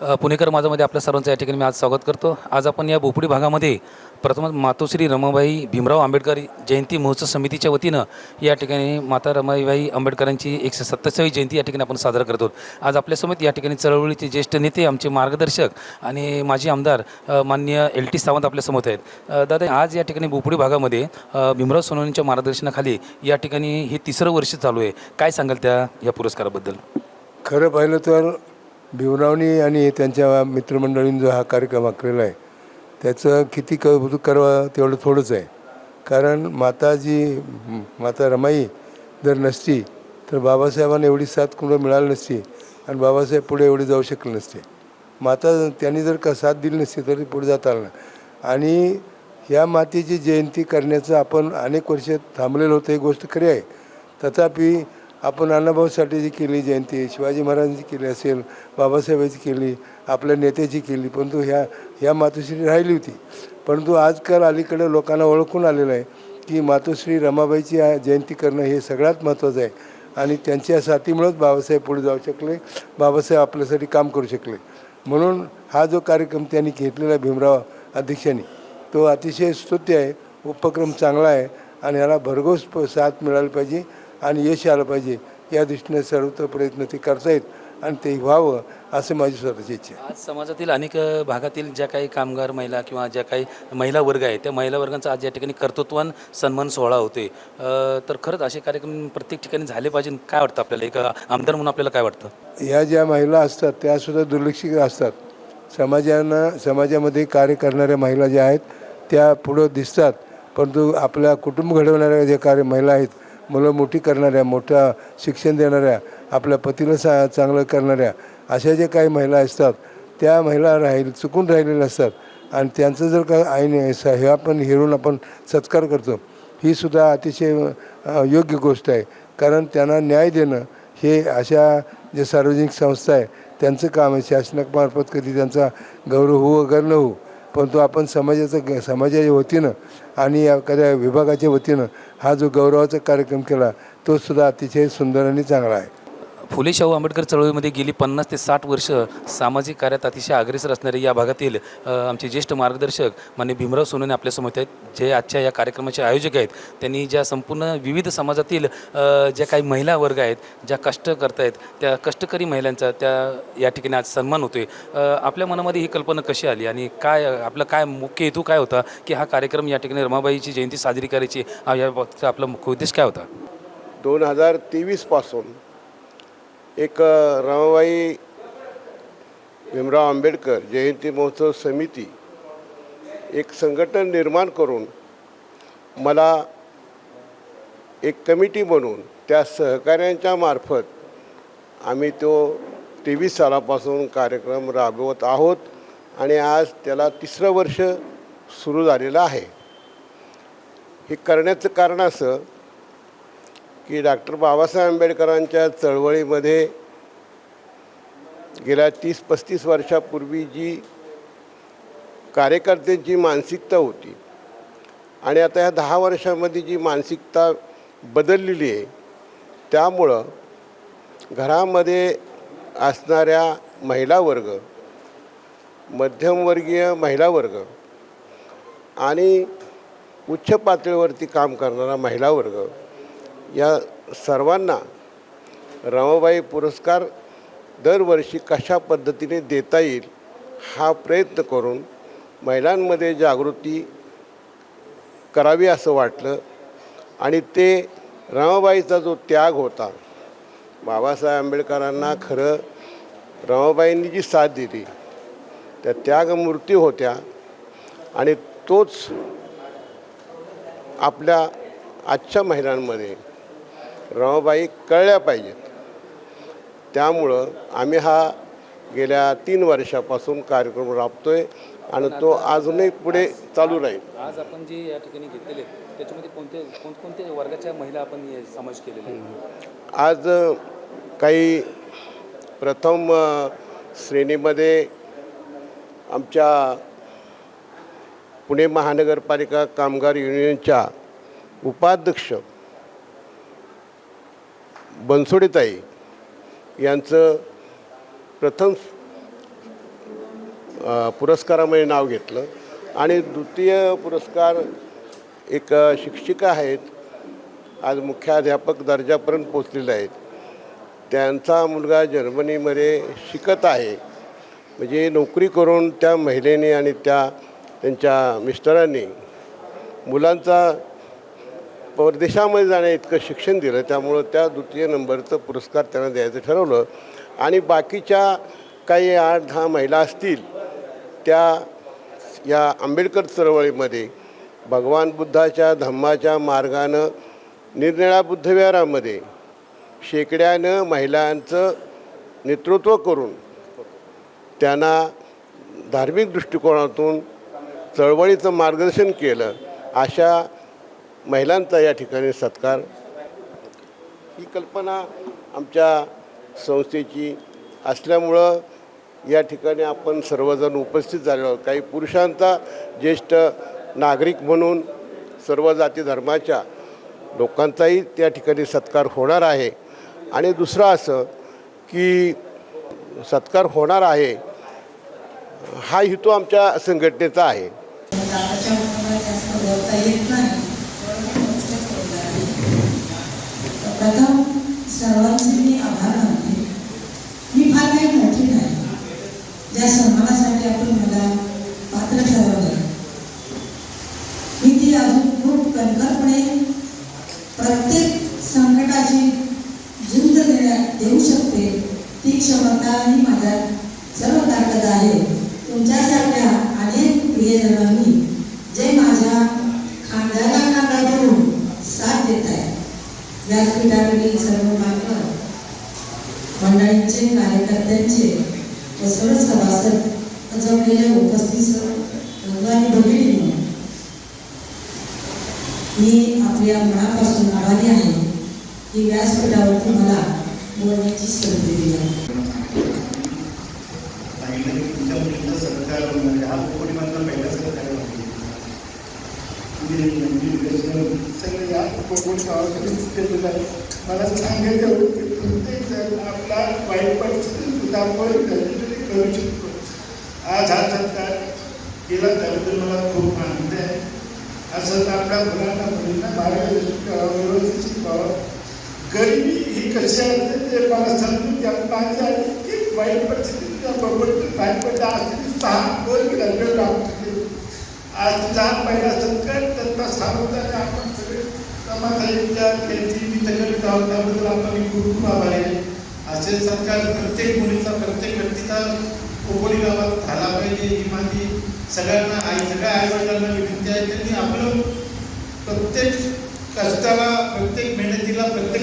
पुणेकर माझामध्ये आपल्या सर्वांचं या ठिकाणी मी आज स्वागत करतो. आज आपण या भोपडी भागामध्ये प्रथमच मातोश्री रमाबाई भीमराव आंबेडकर जयंती महोत्सव समितीच्या वतीनं या ठिकाणी माता रमाबाई आंबेडकरांची एकशे सत्तावीसावी जयंती या ठिकाणी आपण साजरा करतो आज आपल्यासमोर या ठिकाणी चळवळीचे ज्येष्ठ नेते आमचे मार्गदर्शक आणि माजी आमदार मान्य माननीय एल टी सावंत आपल्यासमोर आहेत. दादा आज या ठिकाणी भोपडी भागामध्ये भीमराव सोनवणेंच्या मार्गदर्शनाखाली या ठिकाणी हे तिसरं वर्ष चालू आहे. काय सांगाल त्या या पुरस्काराबद्दल? खरं पाहिलं तर भीमरावनी आणि त्यांच्या मित्रमंडळींनी जो हा कार्यक्रम आखलेला आहे त्याचं किती कौतुक करावं तेवढं थोडंच आहे. कारण माता जी माता रमाई जर नसती तर बाबासाहेबांना एवढी साथ कुठं मिळाली नसती आणि बाबासाहेब पुढे एवढे जाऊ शकले नसते. माता त्यांनी जर का साथ दिली नसती तरी पुढे जाता आलं आणि ह्या मातेची जयंती करण्याचं आपण अनेक वर्ष थांबलेलं होतं ही गोष्ट खरी आहे. तथापि आपण अण्णाभाऊसाठीची केली जयंती शिवाजी महाराजांची केली असेल बाबासाहेबांची केली आपल्या नेत्याची केली परंतु ह्या ह्या मातोश्री राहिली होती. परंतु आजकाल अलीकडे लोकांना ओळखून आलेलं आहे की मातोश्री रमाबाईची जयंती करणं हे सगळ्यात महत्त्वाचं आहे. आणि त्यांच्या साथीमुळंच बाबासाहेब पुढे जाऊ शकले बाबासाहेब आपल्यासाठी काम करू शकले. म्हणून हा जो कार्यक्रम त्यांनी घेतलेला भीमराव अध्यक्षांनी तो अतिशय स्तुत्य आहे उपक्रम चांगला आहे आणि याला भरघोस प- साथ मिळाली पाहिजे. आणि यश आलं पाहिजे. या दृष्टीने सर्वत्र प्रयत्न ते करतायत आणि ते व्हावं असं माझी स्वतःची इच्छा आहे. आज समाजातील अनेक भागातील ज्या काही कामगार महिला किंवा ज्या काही महिला वर्ग आहे त्या महिला वर्गांचा आज या ठिकाणी कर्तृत्वान सन्मान सोहळा होते तर खरंच असे कार्यक्रम प्रत्येक ठिकाणी झाले पाहिजे काय वाटतं आपल्याला? एक आमदार म्हणून आपल्याला काय वाटतं? ह्या ज्या महिला असतात त्यासुद्धा दुर्लक्षित असतात. समाजानं समाजामध्ये कार्य करणाऱ्या महिला ज्या आहेत त्या पुढं दिसतात. परंतु आपल्या कुटुंब घडवणाऱ्या ज्या कार्य महिला आहेत मुलं मोठी करणाऱ्या मोठ्या शिक्षण देणाऱ्या आपल्या पतीला सा चांगलं करणाऱ्या अशा ज्या काही महिला असतात त्या महिला राहील चुकून राहिलेल्या असतात. आणि त्यांचं जर का आईने स- हे आपण हेरून आपण सत्कार करतो. ही सुद्धा अतिशय योग्य गोष्ट आहे. कारण त्यांना न्याय देणं हे अशा जे सार्वजनिक संस्था आहे त्यांचं काम आहे. शासनामार्फत कधी त्यांचा गौरव होऊ वगैरे न होऊ परंतु आपण समाजाचं समाजाच्या वतीनं आणि एखाद्या विभागाच्या वतीनं हा जो गौरवाचा कार्यक्रम केला तो सुद्धा अतिशय सुंदर आणि चांगला आहे. फुले शाहू आंबेडकर चळवळीमध्ये गेली पन्नास ते साठ वर्ष सामाजिक कार्यात अतिशय अग्रेसर असणारे या भागातील आमचे ज्येष्ठ मार्गदर्शक मान्य भीमराव सोनवणे आपल्यासमोर आहेत जे आजच्या या कार्यक्रमाचे आयोजक आहेत. त्यांनी ज्या संपूर्ण विविध समाजातील ज्या काही महिला वर्ग आहेत ज्या कष्ट करतायत त्या कष्टकरी महिलांचा त्या या ठिकाणी आज सन्मान होतोय. आपल्या मनामध्ये ही कल्पना कशी आली आणि काय आपला काय मुख्य हेतू काय होता की हा कार्यक्रम या ठिकाणी रमाबाईची जयंती साजरी करायची हा या बाबतीचा आपला मुख्य उद्देश काय होता? दोन हजार तेवीसपासून एक रमाबाई भीमराव आंबेडकर जयंती महोत्सव समिती एक संघटन निर्माण करून मला एक कमिटी बनवून त्या सहकाऱ्यांच्या मार्फत आम्ही तो तेवीस सालापासून कार्यक्रम राबवत आहोत आणि आज त्याला तिसरं वर्ष सुरू झालेलं आहे. हे करण्याचं कारण असं की डॉक्टर बाबासाहेब आंबेडकरांच्या चळवळीमध्ये गेल्या तीस पस्तीस वर्षापूर्वी जी कार्यकर्त्यांची मानसिकता होती आणि आता ह्या दहा वर्षामध्ये जी मानसिकता बदललेली आहे त्यामुळं घरामध्ये असणाऱ्या महिला वर्ग मध्यमवर्गीय महिला वर्ग आणि उच्च पातळीवरती काम करणारा महिला वर्ग या सर्वांना रमाबाई पुरस्कार दरवर्षी कशा पद्धतीने देता येईल हा प्रयत्न करून महिलांमध्ये जागृती करावी असं वाटलं. आणि ते रमाबाईचा जो त्याग होता बाबासाहेब आंबेडकरांना खरं रमाबाईंनी जी साथ दिली त्या त्यागमूर्ती होत्या आणि तोच आपल्या आजच्या महिलांमध्ये रमाबाई कळल्या पाहिजेत. त्यामुळं आम्ही हा गेल्या तीन वर्षापासून कार्यक्रम राबतोय आणि तो अजूनही पुढे चालू राहील. आज आपण जे या ठिकाणी घेतलेले त्याच्यामध्ये कोणते कोणकोणत्या वर्गाच्या महिला आपण हे समावेश केलेले आज अ, काही प्रथम अ, श्रेणीमध्ये आमच्या पुणे महानगरपालिका कामगार युनियनच्या उपाध्यक्ष बनसोडेताई यांचं प्रथम पुरस्कारामध्ये नाव घेतलं. आणि द्वितीय पुरस्कार एक शिक्षिका आहेत. आज मुख्याध्यापक दर्जापर्यंत पोचलेले आहेत. त्यांचा मुलगा जर्मनीमध्ये शिकत आहे. म्हणजे नोकरी करून त्या महिलेने आणि त्या त्यांच्या मिस्टरांनी मुलांचा परदेशामध्ये जाण्या इतकं शिक्षण दिलं त्यामुळं त्या द्वितीय नंबरचं पुरस्कार त्यांना द्यायचं ठरवलं. आणि बाकीच्या काही आठ दहा महिला असतील त्या या आंबेडकर चळवळीमध्ये भगवान बुद्धाच्या धम्माच्या मार्गानं निरनिळा बुद्धविहारामध्ये शेकड्यानं महिलांचं नेतृत्व करून त्यांना धार्मिक दृष्टिकोनातून चळवळीचं मार्गदर्शन केलं अशा महिलांचा या ठिकाणी सत्कार. ही कल्पना आमच्या संस्थेची असल्यामुळं या ठिकाणी आपण सर्वजण उपस्थित झालेलो आहोत. काही पुरुषांचा ज्येष्ठ नागरिक म्हणून सर्व जाती धर्माच्या लोकांचाही त्या ठिकाणी सत्कार होणार आहे. आणि दुसरं असं की सत्कार होणार आहे हा हेतू आमच्या संघटनेचा आहे. सर्वांचे मी आभार मानते. मी फार काही मोठी नाही. ज्या सन्मानासाठी आपण मला पात्र ठरवलं मी ती अजून खूप कणखरपणे प्रत्येक संकटाची झुंज देण्या देऊ शकते ती क्षमता ही माझ्यात सर्व ताकद आहे तुमच्यासारख्या अनेक प्रियजनांनी जे माझ्या खांद्याला खांदा धरून साथ देत आहे व्यासपीठावरील सर्व मान्यवर मंडळींचे कार्यकर्त्यांचे व सर्व सभासद जमलेल्या उपस्थित सर्व बंधू आणि भगिनींनो मी आपल्या मनापासून आभारी आहे की व्यासपीठावरती मला बोलण्याची संधी सरकार हा कोकणीमधला पहिला सरकार आहे सगळं या कोकण गावासाठी केलेलं आहे मला सांगायचं एवढं प्रत्येक जण आपला वाईट परिस्थिती सुद्धा आपण कधीतरी करू शकतो आज हा सत्कार केला त्याबद्दल मला खूप आनंद आहे. असंच आपल्या मुलांना मुलींना बारावी करावं व्यवस्थित शिकवावं. गरिबी ही कशी असते ते मला समजून द्या. माझी वाईट परिस्थिती बरोबर बाहेर पडला असते सहा दोन किलोमीटर लागतो. आज तिचा पहिला संकट त्यांना त्यांचा सार्वजनिक आपण सगळे समाजाच्या त्यांची मी करीत आहोत त्याबद्दल आपण मी खूप आहे. असे सरकार प्रत्येक मुलीचा प्रत्येक व्यक्तीचा कोकणी गावात झाला पाहिजे. ही माझी सगळ्यांना आई सगळ्या आईवडिलांना विनंती आहे. त्यांनी आपलं प्रत्येक कष्टाला प्रत्येक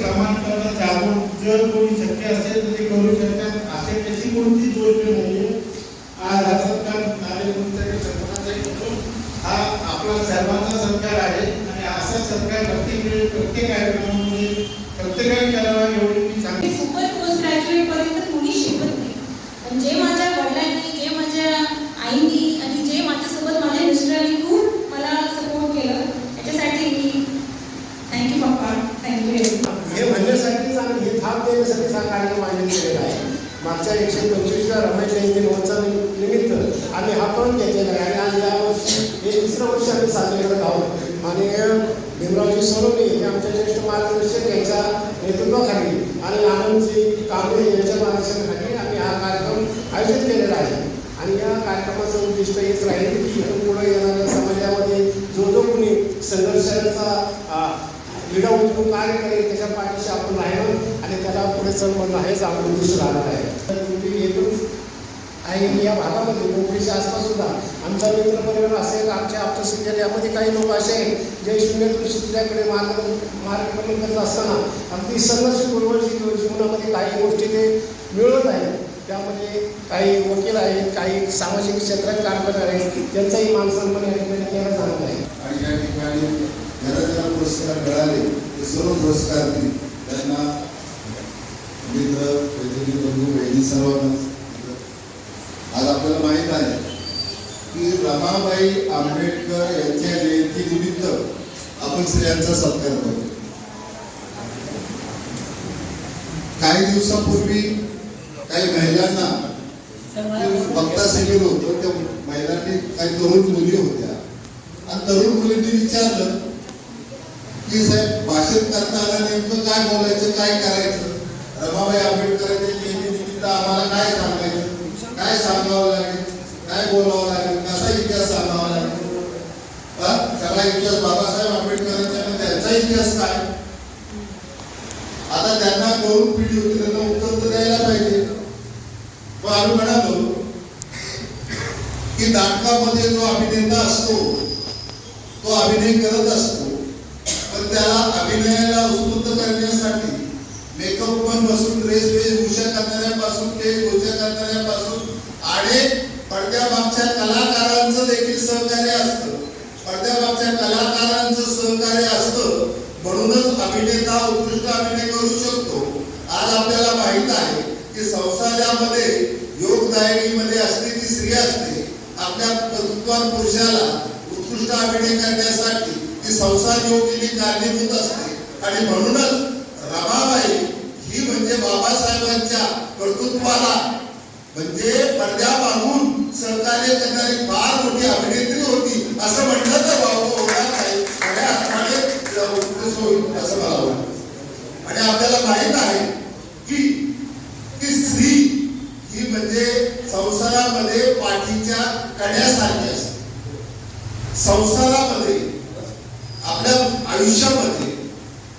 मेहनतीला प्रत्येक प्रामाणिकाला जागून जर कोणी शक्य असेल तर ते करू शकतात. असे त्याची कोणतीच गोष्ट नाही आज हा काम नारेगावचा सर्वांचा हा आपला सर्वांचा सरकार आहे. आणि असा सरकार प्रत्येक वेळी प्रत्येक कार्यक्रमामध्ये प्रत्येकाने करावा एवढी मी सांगते मी सुपर पोस्ट ग्रॅज्युएट पर्यंत कोणी शिकत नाही पण जे माझ्या वडिलांनी जे माझ्या आईनी आणि जे माझ्यासोबत माझ्या मिस्टरांनी खूप मला सपोर्ट केलं त्याच्यासाठी मी थँक्यू पप्पा थँक्यू हे म्हणण्यासाठीच आणि हे थाप देण्यासाठीच हा कार्यक्रम आयोजित केलेला आहे मागच्या एकशे पंचवीसव्या रमेश जयंती महोत्सव निमित्त आम्ही हा पण घेतलेला आहे आणि आज या वर्षी हे तिसरं वर्ष आम्ही साजरे करत आहोत आणि भीमरावजी सोनवणे हे आमच्या ज्येष्ठ मार्गदर्शक यांच्या नेतृत्वाखाली आणि आनंदजी कांबळे यांच्या मार्गदर्शनाखाली आम्ही हा कार्यक्रम आयोजित केलेला आहे. आणि या कार्यक्रमाचं उद्दिष्ट हेच राहील की इथून पुढे येणाऱ्या समाजामध्ये जो जो कोणी संघर्षाचा आ, विडा उचलून कार्य करेल त्याच्या पाठीशी आपण राहिलो आणि त्याला पुढे चढवणं हेच आपलं उद्दिष्ट राहणार आहे. तर तुम्ही एकूण आहे या भागामध्ये कोकणीच्या आसपास सुद्धा आमचा मित्रपरिवार असेल आमच्या आमच्या शिक्षण यामध्ये काही लोक असे आहेत जे शून्यातून शिकल्याकडे मार्ग मार्गक्रमण करत असताना अगदी संघर्ष पूर्व जीवनामध्ये काही गोष्टी ते मिळवत आहेत. त्यामध्ये काही वकील आहेत काही सामाजिक क्षेत्रात काम करणारे आहेत त्यांचाही मान या ठिकाणी केला जाणार आहे. आणि या ठिकाणी ज्याला ज्याला पुरस्कार मिळाले ते सर्व पुरस्कार दिले. त्यांना मित्र वैद्यकीय बंधू बहिणी सर्वांना आज आपल्याला माहीत आहे की रमाबाई आंबेडकर यांच्या जयंतीनिमित्त आपण स्त्रियांचा सत्कार करतो. काही दिवसापूर्वी काही महिलांना मी बघताच गेलो होतो त्या महिलांनी काही तरुण मुली होत्या. आणि तरुण मुलींनी विचारलं की साहेब भाषण करताना नेमकं काय बोलायचं काय करायचं? रमाबाई आंबेडकरांच्या जयंतीनिमित्त आम्हाला काय सांगायचं? काय सांगावं लागेल? काय बोलावं लागेल? कसा इतिहास सांगावा लागेल? हा? सगळा इतिहास बाबासाहेब आंबेडकरांच्या त्यांचा इतिहास काय? आता त्यांना तरुण पिढी होती त्यांना उत्तर तर द्यायला पाहिजे. मग आम्ही म्हणालो की नाटकामध्ये जो अभिनेता असतो तो अभिनय करत असतो पण त्याला अभिनयाला उत्पन्न करण्यासाठी मेकअप पण बसून ड्रेस वेशभूषा करणाऱ्यापासून वेशभूषा करणाऱ्यापासून आणि पडद्यामागच्या कलाकारांचं देखील सहकार्य असतं. पडद्यामागच्या कलाकारांचं सहकार्य असतं म्हणूनच अभिनेता उत्कृष्ट अभिनय करू शकतो. आज आपल्याला माहीत आहे की संसारामध्ये योगदायिनीमध्ये असते ती स्त्री असते. आपल्या कर्तृत्वान पुरुषाला उत्कृष्ट अभिनय करण्यासाठी ती संसार योगिनी कारणीभूत असते. आणि म्हणूनच रमाबाई ही म्हणजे बाबासाहेबांच्या कर्तृत्वाला म्हणजे पडद्या मागून सहकार्य करणारी फार मोठी अभिनेत्री होती. असं म्हटलं तर बाबा होणार नाही. खऱ्या अर्थाने उत्कृष्ट होईल असं मला वाटतं आणि आपल्याला माहीत आहे की ती स्त्री ही म्हणजे संसारामध्ये पाठीच्या कण्यासारखी असते संसारामध्ये आपल्या आयुष्यामध्ये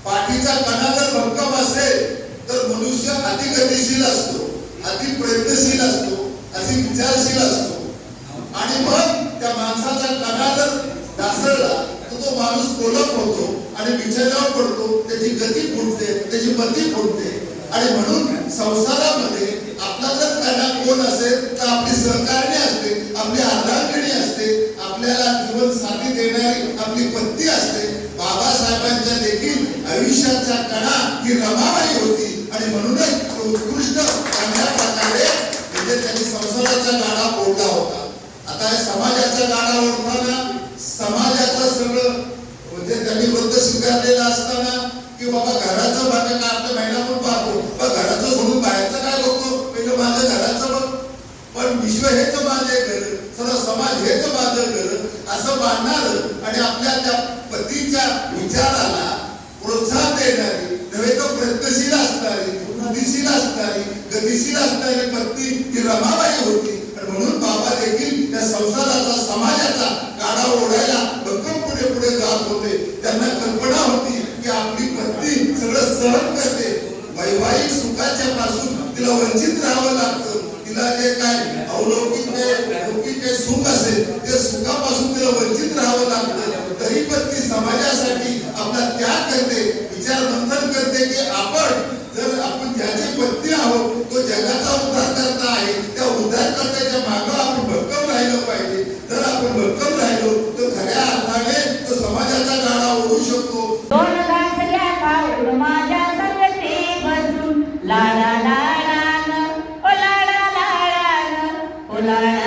पाठीचा कणा जर भक्कम असेल तर मनुष्य अतिगतिशील असतो अति प्रयत्नशील असतो अति विचारशील असतो. आणि मग त्या माणसाचा कणा जर ढासळला तर तो माणूस कोलप होतो आणि विचारावर पडतो त्याची गती फुटते त्याची मती फुटते. आणि म्हणून संसारामध्ये आपला जर कणा कोण असेल तर आपली सहकार्य असते आपली अर्धांगिणी असते आपल्याला जीवन साथी देणारी आपली पत्ती असते. बाबासाहेबांच्या देखील आयुष्याचा कणा ही रमाबाई होती. आणि म्हणूनच तो उत्कृष्ट चांगल्या प्रकारे म्हणजे त्यांनी संसाराचा गाडा ओढला होता. आता हे समाजाचा गाडा ओढताना समाजाचं सगळं म्हणजे त्यांनी वृद्ध स्वीकारलेला असताना की बाबा घराचं मागे काय महिला पण पाहतो? पण घराचं सोडून बाहेरचं काय बघतो? म्हणजे माझं घराचं बघ. पण विश्व हेच माझे घर. सर्व समाज हेच माझं घर. असं मानणार आणि आपल्या त्या पतीच्या विचाराला प्रोत्साहन देणारी नव्हे तर प्रयत्नशील असणारी बुद्धिशील असणारी गतिशील असणारी पत्नी ही रमाबाई होती. म्हणून बाबा देखील त्या संसाराचा समाजाचा गाडा ओढायला भक्कम पुढे पुढे जात होते. त्यांना कल्पना होती की आपली पत्नी सगळं सहन करते. वैवाहिक सुखाच्या पासून तिला वंचित राहावं लागतं. तिला जे काय अवलौकिक जे सुख असेल ते सुखापासून तिला वंचित राहावं लागतं तरी पण ती समाजासाठी आपला त्याग करते विचार मंथन आपण जर आपण ज्याचे पत्नी आहोत तो जगाचा उद्धार करता आहे त्या उद्धार करताच्या मागं आपण भक्कम राहिलं पाहिजे. जर आपण भक्कम राहिलो तर खऱ्या अर्थाने तो समाजाचा गाडा ओढू शकतो. दोन लाडा ओ लाडा लाडान ओ लाडा